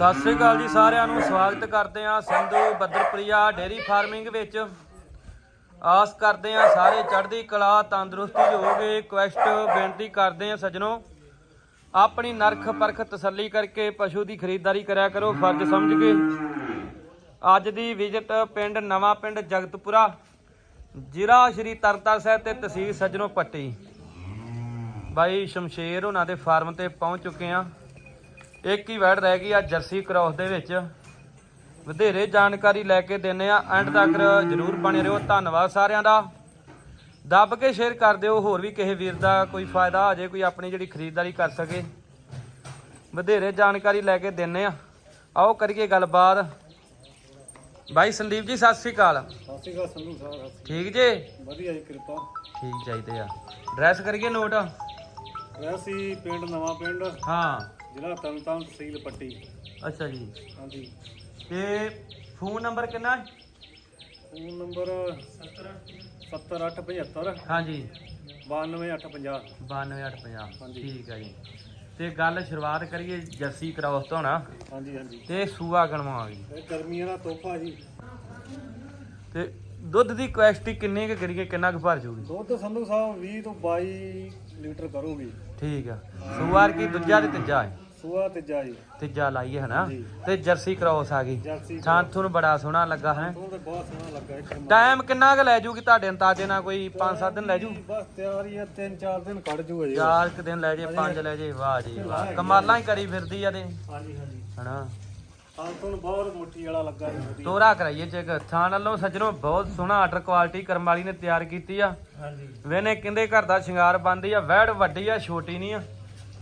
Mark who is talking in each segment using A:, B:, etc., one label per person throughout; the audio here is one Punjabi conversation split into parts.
A: ਸਤਿ ਸ੍ਰੀ ਅਕਾਲ ਜੀ ਸਾਰਿਆਂ ਨੂੰ, ਸਵਾਗਤ ਕਰਦੇ ਹਾਂ ਸੰਧੂ ਬੱਦਰਪ੍ਰਿਆ ਡੇਰੀ ਫਾਰਮਿੰਗ ਵਿੱਚ। ਆਸ ਕਰਦੇ ਹਾਂ ਸਾਰੇ ਚੜ੍ਹਦੀ ਕਲਾ, ਤੰਦਰੁਸਤੀ ਹੋਗੇ ਕੁਐਸਟ ਬੇਨਤੀ ਕਰਦੇ ਹਾਂ ਸੱਜਣੋ, ਆਪਣੀ ਨਰਖ ਪਰਖ ਤਸੱਲੀ ਕਰਕੇ ਪਸ਼ੂ ਦੀ ਖਰੀਦਦਾਰੀ ਕਰਿਆ ਕਰੋ, ਫਰਜ਼ ਸਮਝ ਕੇ। ਅੱਜ ਦੀ ਵਿਜ਼ਿਟ ਪਿੰਡ, ਨਵਾਂ ਪਿੰਡ ਜਗਤਪੁਰਾ, ਜ਼ਿਲ੍ਹਾ ਸ਼੍ਰੀ ਤਰਨਤਾਰਨ ਸਾਹਿਬ ਤੇ ਤਹਿਸੀਲ ਸੱਜਣੋ ਪੱਟੀ। ਬਾਈ ਸ਼ਮਸ਼ੇਰ ਉਹਨਾਂ ਦੇ ਫਾਰਮ ਤੇ ਪਹੁੰਚ ਚੁੱਕੇ ਆ ਇੱਕ ਹੀ ਵੈੜ ਰਹਿ ਗਈ ਆ ਜਰਸੀ ਕ੍ਰਾਸ ਦੇ ਵਿੱਚ। ਵਧੇਰੇ ਜਾਣਕਾਰੀ ਲੈ ਕੇ ਦਿੰਨੇ ਆ। ਐਂਡ ਤੱਕ ਜਰੂਰ ਬਣੇ ਰਹੋ। ਧੰਨਵਾਦ ਸਾਰਿਆਂ ਦਾ। ਦੱਬ ਕੇ ਸ਼ੇਅਰ ਕਰ ਦਿਓ। ਹੋਰ ਵੀ ਕਿਸੇ ਵੀਰ ਦਾ ਕੋਈ ਫਾਇਦਾ ਆ ਜੇ ਕੋਈ ਆਪਣੀ ਜਿਹੜੀ ਖਰੀਦਦਾਰੀ ਕਰ ਸਕੇ। ਵਧੇਰੇ ਜਾਣਕਾਰੀ ਲੈ ਕੇ ਦਿੰਨੇ ਆ। ਆਓ ਕਰੀਏ ਗੱਲਬਾਤ। ਬਾਈ ਸੰਦੀਪ ਜੀ ਸਤਿ ਸ੍ਰੀ ਅਕਾਲ।
B: ਸਤਿ ਸ਼੍ਰੀ ਅਕਾਲ ਸੰਧੂ ਸਾਹਿਬ
A: ਠੀਕ ਜੇ?
B: ਵਧੀਆ ਜੀ ਕਿਰਪਾ।
A: ਠੀਕ ਚਾਹੀਦੇ ਆ। ਡਰੈਸ ਕਰੀਏ ਨੋਟ।
B: ਵੈਸੀ ਪਿੰਡ ਨਵਾਂ ਪਿੰਡ।
A: ਹਾਂ।
B: ਜ਼ਿਲ੍ਹਾ ਤਰਨਤਾਰਨ ਤਹਿਸੀਲ ਪੱਟੀ।
A: ਅੱਛਾ ਜੀ।
B: ਹਾਂਜੀ।
A: ਤੇ ਫੋਨ ਨੰਬਰ ਕਿੰਨਾ? ਹੈ?
B: ਫੋਨ ਨੰਬਰ 70875
A: ਹਾਂਜੀ।
B: 92850
A: 92850
B: ਹਾਂਜੀ।
A: ਠੀਕ ਹੈ ਜੀ। ਤੇ ਗੱਲ ਸ਼ੁਰੂਆਤ ਕਰੀਏ ਜੱਸੀ ਕ੍ਰਾਸ ਤੋਂ ਨਾ।
B: ਹਾਂਜੀ ਹਾਂਜੀ।
A: ਤੇ ਸੂਆ ਗਣਵਾ ਗਈ
B: ਇਹ ਗਰਮੀਆਂ ਦਾ ਤੋਹਫਾ ਜੀ।
A: ਤੇ ਦੁੱਧ ਦੀ ਕੁਐਸਟੀ ਕਿੰਨੀ ਕੁ ਕਰੀਏ ਕਿੰਨਾ ਕੁ ਭਰ ਜੂਗੀ
B: ਦੁੱਧ ਸੰਧੂ ਸਾਹਿਬ 20 ਤੋਂ 22 ਲੀਟਰ ਕਰੂਗੀ।
A: ਠੀਕ ਆ। ਸੂਆਰ ਕੀ ਦੂਜਾ ਤੇ ਤੀਜਾ ਹੈ?
B: ਸੂਆ ਤੇ ਜਾਈ
A: ਤੀਜਾ ਲਾਈਏ ਹਨਾ?
B: ਜੀ।
A: ਤੇ ਜਰਸੀ ਕ੍ਰਾਸ ਆ ਗਈ।
B: ਜਰਸੀ
A: ਥਾਂ ਤੁਹਾਨੂੰ ਬੜਾ ਸੋਹਣਾ ਲੱਗਾ ਹੈ
B: ਤੋਂ ਤੇ ਬਹੁਤ ਸੋਹਣਾ ਲੱਗਾ ਇੱਕ।
A: ਟਾਈਮ ਕਿੰਨਾ ਕੁ ਲੈ ਜੂਗੀ ਤੁਹਾਡੇ ਅੰਦਾਜ਼ੇ ਨਾਲ ਕੋਈ 5-7 ਦਿਨ ਲੈ ਜੂ?
B: ਬਸ ਤਿਆਰੀ ਆ 3-4 ਦਿਨ ਕੱਢ ਜੂ। ਅਜੇ
A: ਚਾਰ ਕੁ ਦਿਨ ਲੈ ਜੇ ਪੰਜ ਲੈ ਜੇ ਵਾਹ ਜੀ ਵਾਹ। ਕਮਾਲਾਂ ਹੀ ਕਰੀ ਫਿਰਦੀ ਆ ਤੇ।
B: ਹਾਂਜੀ ਹਾਂਜੀ।
A: ਹਨਾ?
B: ਹਾਂ ਤੁਹਾਨੂੰ ਬਹੁਤ ਮੁੱਠੀ ਵਾਲਾ ਲੱਗਾ ਜੀ ਵਧੀਆ।
A: ਤੋਰਾ ਕਰਾਈਏ ਚੈੱਕ। ਥਾਂ ਨਾਲੋਂ ਸੱਜਣੋ ਬਹੁਤ ਸੋਹਣਾ ਆਰਡਰ ਕੁਆਲਿਟੀ ਕਰਮ ਵਾਲੀ ਨੇ ਤਿਆਰ ਕੀਤੀ ਆ।
B: ਹਾਂਜੀ।
A: ਵੇਨੇ ਕਹਿੰਦੇ ਘਰ ਦਾ ਸ਼ਿੰਗਾਰ ਬੰਦੀ ਆ ਵੈੜ ਵੱਡੀ ਆ ਛੋਟੀ ਨਹੀਂ ਆ।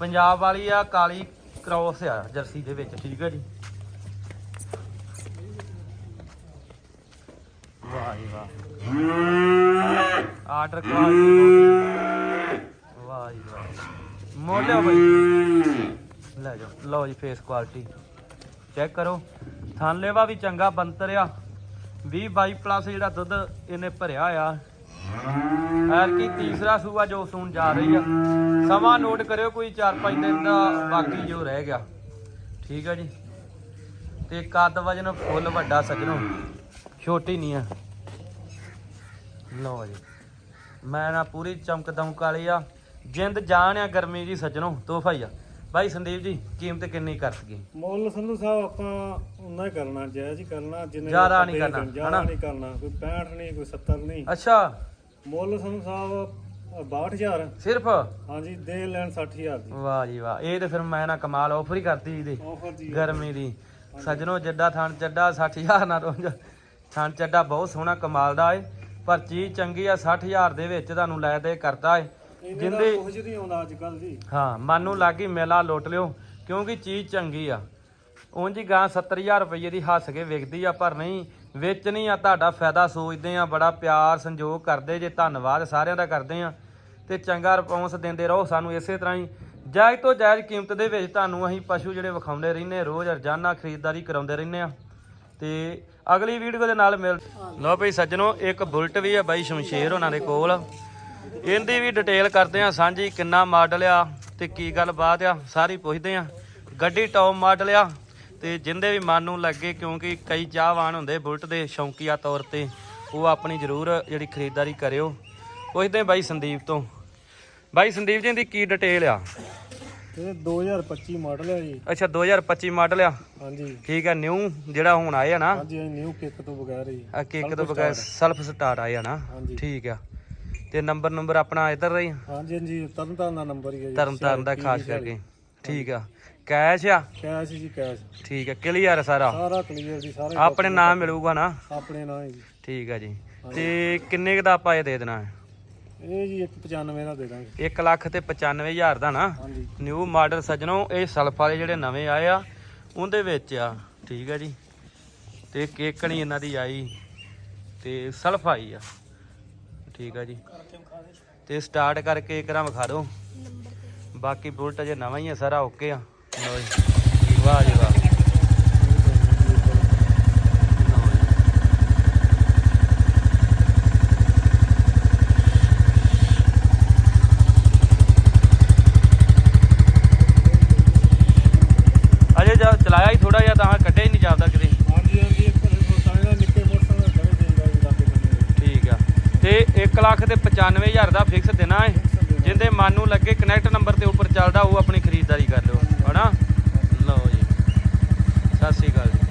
A: ਪੰਜਾਬ ਵਾਲੀ ਆ ਕਾਲੀ ਕ੍ਰੋਸ ਆ ਜਰਸੀ ਦੇ ਵਿੱਚ ਠੀਕ ਆ ਜੀ? ਵਾਹ ਜੀ ਵਾਹ। ਆਰਡਰ ਕੁਆਲਿਟੀ ਵਾਹ ਜੀ ਵਾਹ। ਮੋਲਿਓ ਬਈ। ਲੈ ਜਾਓ ਲਓ ਜੀ ਫੇਸ ਕੁਆਲਿਟੀ ਚੈੱਕ ਕਰੋ। ਥਾਨਲੇਵਾ ਵੀ ਚੰਗਾ ਬੰਤਰ ਆ 20 22 ਪਲੱਸ ਜਿਹੜਾ ਦੁੱਧ ਇਹਨੇ ਭਰਿਆ ਆ। ਐਰ ਕੀ ਤੀਸਰਾ ਸੂਆ ਜੋ ਸੂਣ ਜਾ ਰਹੀ ਆ। ਸਮਾਂ ਨੋਟ ਕਰਿਓ ਕੋਈ 4-5 ਦਿਨ ਦਾ ਬਾਕੀ ਜੋ ਰਹਿ ਗਿਆ। ਠੀਕ ਆ ਜੀ। ਤੇ ਕੱਦ ਵਜਨ ਫੁੱਲ ਵੱਡਾ ਸੱਜਣੋ। ਛੋਟੀ ਨਹੀਂ ਆ। ਲਓ ਜੀ। ਮੈਂ ਨਾ ਪੂਰੀ ਚਮਕ ਦਮਕ ਵਾਲੀ ਆ। ਜਿੰਦ ਜਾਣ ਆ ਗਰਮੀ ਦੀ ਸੱਜਣੋ। ਤੋਹਫਾ ਹੀ ਆ। ਬਾਈ ਸੰਦੀਪ ਜੀ ਕੀਮਤ ਕਿੰਨੀ ਕਰ ਸਕੀ
B: ਮੁੱਲ ਸੰਧੂ ਸਾਹਿਬ ਆਪਾਂ ਉਨਾ ਹੀ ਕਰਨਾ ਜਾਇਜ਼ ਹੀ ਕਰਨਾ ਜਿੰਨੇ
A: ਜ਼ਿਆਦਾ ਨਹੀਂ
B: ਦੇ
A: ਕਰਨਾ,
B: ਜ਼ਿਆਦਾ? ਨਹੀਂ ਕਰਨਾ ਕੋਈ 65 ਨਹੀਂ ਕੋਈ 70 ਨਹੀਂ।
A: ਅੱਛਾ।
B: ਮੁੱਲ ਸੰਧੂ ਸਾਹਿਬ 62000
A: ਸਿਰਫ?
B: ਹਾਂਜੀ ਦੇ ਲੈਣ 60000 ਦੀ।
A: ਵਾਹ ਜੀ ਵਾਹ ਇਹ ਤੇ ਫਿਰ ਮੈਂ ਨਾ ਕਮਾਲ ਆਫਰ ਹੀ ਕਰਤੀ ਇਹਦੇ
B: ਆਫਰ ਜੀ
A: ਗਰਮੀ ਦੀ। ਸੱਜਣੋ ਜੱਡਾ ਥਣ ਚੱਡਾ 60000 ਨਾਲ ਰੋਂਜ। ਥਣ ਚੱਡਾ ਬਹੁਤ ਸੋਹਣਾ ਕਮਾਲ ਦਾ ਏ। ਪਰ ਚੀਜ਼ ਚੰਗੀ ਆ 60000 ਦੇ ਵਿੱਚ ਤੁਹਾਨੂੰ ਲੈ ਦੇ ਕਰਦਾ ਏ।
B: ਦਾ
A: ਜਿੰਦੇ
B: ਕੁਝ ਨਹੀਂ ਆਉਂਦਾ ਅੱਜ ਕੱਲ ਜੀ।
A: ਹਾਂ ਮਨ ਨੂੰ ਲੱਗੀ ਮੇਲਾ ਲੁੱਟ ਲਿਓ ਕਿਉਂਕਿ ਚੀਜ਼ ਚੰਗੀ ਆ। ਉਂਝ ਗਾਂ 70000 ਰੁਪਏ ਦੀ ਹੱਸ ਕੇ ਵਿਕਦੀ ਆ ਪਰ ਨਹੀਂ ਵੇਚਣੀ ਆ ਤੁਹਾਡਾ ਫਾਇਦਾ ਸੋਚਦੇ ਆ ਬੜਾ ਪਿਆਰ ਸੰਜੋਗ ਕਰਦੇ ਜੇ ਧੰਨਵਾਦ ਸਾਰਿਆਂ ਦਾ ਕਰਦੇ ਆ ਤੇ ਚੰਗਾ ਰਿਸਪੌਂਸ ਦਿੰਦੇ ਰਹੋ ਸਾਨੂੰ ਇਸੇ ਤਰ੍ਹਾਂ ਹੀ। ਜਾਇਜ਼ ਤੋਂ ਜਾਇਜ਼ ਕੀਮਤ ਦੇ ਵਿੱਚ ਤੁਹਾਨੂੰ ਅਸੀਂ ਪਸ਼ੂ ਜਿਹੜੇ ਵਿਖਾਉਂਦੇ ਰਹਿੰਦੇ ਰੋਜ਼ ਰੋਜ਼ਾਨਾ ਖਰੀਦਦਾਰੀ ਕਰਾਉਂਦੇ ਰਹਿੰਦੇ ਆ। ਤੇ ਅਗਲੀ ਵੀਡੀਓ ਦੇ ਨਾਲ ਮਿਲ ਲਓ ਭਈ ਸੱਜਣੋ ਇੱਕ ਬੁਲਟ ਵੀ ਆ ਬਾਈ ਸ਼ਮਸ਼ੇਰ ਉਹਨਾਂ ਦੇ ਕੋਲ। ਇਹਦੀ ਵੀ ਡਿਟੇਲ ਕਰਦੇ ਆ ਸਾਂਝੀ ਕਿੰਨਾ ਮਾਡਲ ਆ ਤੇ ਕੀ ਗੱਲ ਬਾਤ ਆ ਸਾਰੀ ਪੁੱਛਦੇ ਆ ਗੱਡੀ ਟੌਪ ਮਾਡਲ ਆ ਤੇ ਜਿੰਦੇ ਵੀ ਮਨ ਨੂੰ ਲੱਗੇ ਕਿਉਂਕਿ ਕਈ ਚਾਹਵਾਨ ਹੁੰਦੇ ਬੁਲਟ ਦੇ ਸ਼ੌਂਕੀਆ ਤੌਰ ਤੇ ਉਹ ਆਪਣੀ ਜ਼ਰੂਰ ਜਿਹੜੀ ਖਰੀਦਦਾਰੀ ਕਰਿਓ। ਪੁੱਛਦੇ ਆ ਬਾਈ ਸੰਦੀਪ ਤੋਂ। ਬਾਈ ਸੰਦੀਪ ਜੀ ਦੀ ਕੀ ਡਿਟੇਲ ਆ?
B: ਇਹ 2025 ਮਾਡਲ ਹੈ ਜੀ।
A: ਅੱਛਾ 2025 ਮਾਡਲ ਆ?
B: ਹਾਂਜੀ।
A: ਠੀਕ ਆ ਨਿਊ ਜਿਹੜਾ ਹੁਣ ਆਏ ਆ ਨਾ?
B: ਹਾਂਜੀ ਨਿਊ ਕਿੱਕ ਤੋਂ ਬਗੈਰ ਹੀ।
A: ਆ ਕੇਕ ਤੋਂ ਬਗੈਰ ਸੈਲਫ ਸਟਾਰਟ ਆਏ ਆ ਨਾ? ਠੀਕ ਆ। ਤੇ ਨੰਬਰ ਨੰਬਰ ਆਪਣਾ ਇੱਧਰ ਰਹੀ
B: ਹਾਂਜੀ ਹਾਂਜੀ ਤਰਨਤਾਰਨ ਦਾ ਨੰਬਰ ਹੀ ਹੈ ਜੀ।
A: ਤਰਨ ਤਾਰਨ ਦਾ ਖਾਸ ਕਰਕੇ। ਠੀਕ ਆ। ਕੈਸ਼ ਆ?
B: ਕੈਸ਼ ਜੀ ਕੈਸ਼।
A: ਠੀਕ ਆ। ਕਲੀਅਰ ਸਾਰਾ?
B: ਸਾਰਾ ਕਲੀਅਰ ਜੀ ਸਾਰੇ
A: ਆਪਣੇ ਨਾਮ ਮਿਲੂਗਾ ਨਾ?
B: ਆਪਣੇ ਨਾਂ ਹੈ ਜੀ।
A: ਠੀਕ ਆ ਜੀ। ਤੇ ਕਿੰਨੇ ਕੁ ਦਾ ਆਪਾਂ ਇਹ ਦੇ ਦੇਣਾ? ਹੈ
B: ਇਹ ਜੀ 195 ਦਾ ਦੇ ਦਾਂਗੇ।
A: 1 ਲੱਖ ਤੇ 95000 ਦਾ ਨਾ?
B: ਹਾਂਜੀ।
A: ਨਿਊ ਮਾਡਲ ਸਜਣੋ ਇਹ ਸਲਫ ਵਾਲੇ ਜਿਹੜੇ ਨਵੇਂ ਆਏ ਆ ਉਹਦੇ ਵਿੱਚ ਆ। ਠੀਕ ਆ ਜੀ। ਤੇ ਕੇਕਣੀ ਇਹਨਾਂ ਦੀ ਆਈ। ਤੇ ਸਲਫ ਆਈ ਆ। ਠੀਕ ਆ ਜੀ। ਤੇ ਸਟਾਰਟ ਕਰਕੇ ਇੱਕ ਰਾਂ ਵਿਖਾ ਦਿਓ ਬਾਕੀ ਬੁਲਟ ਅਜੇ ਨਵਾਂ ਹੀ ਆ, ਸਾਰਾ ਓਕੇ ਆ। ਲਓ ਜੀ, ਵਾਹ ਜੀ ਵਾਹ। ਅਜੇ ਜਾ ਚਲਾ ਹੀ ਥੋੜਾ ਜਿਹਾ ਤਾਂ ਕੱਢਿਆ ਹੀ ਨਹੀਂ ਜਾਪਦਾ 1 ਲੱਖ ਤੇ 95000 ਦਾ ਫਿਕਸ ਦੇਣਾ ਹੈ। ਜਿੰਦੇ ਮਨ ਨੂੰ ਲੱਗੇ ਕਨੈਕਟ ਨੰਬਰ ਤੇ ਉੱਪਰ ਚੱਲਦਾ, ਉਹ ਆਪਣੀ ਖਰੀਦਦਾਰੀ ਕਰ ਲਿਓ। ਹਨਾ? ਲਓ ਜੀ। ਸਤਿ ਸ੍ਰੀ ਅਕਾਲ ਜੀ।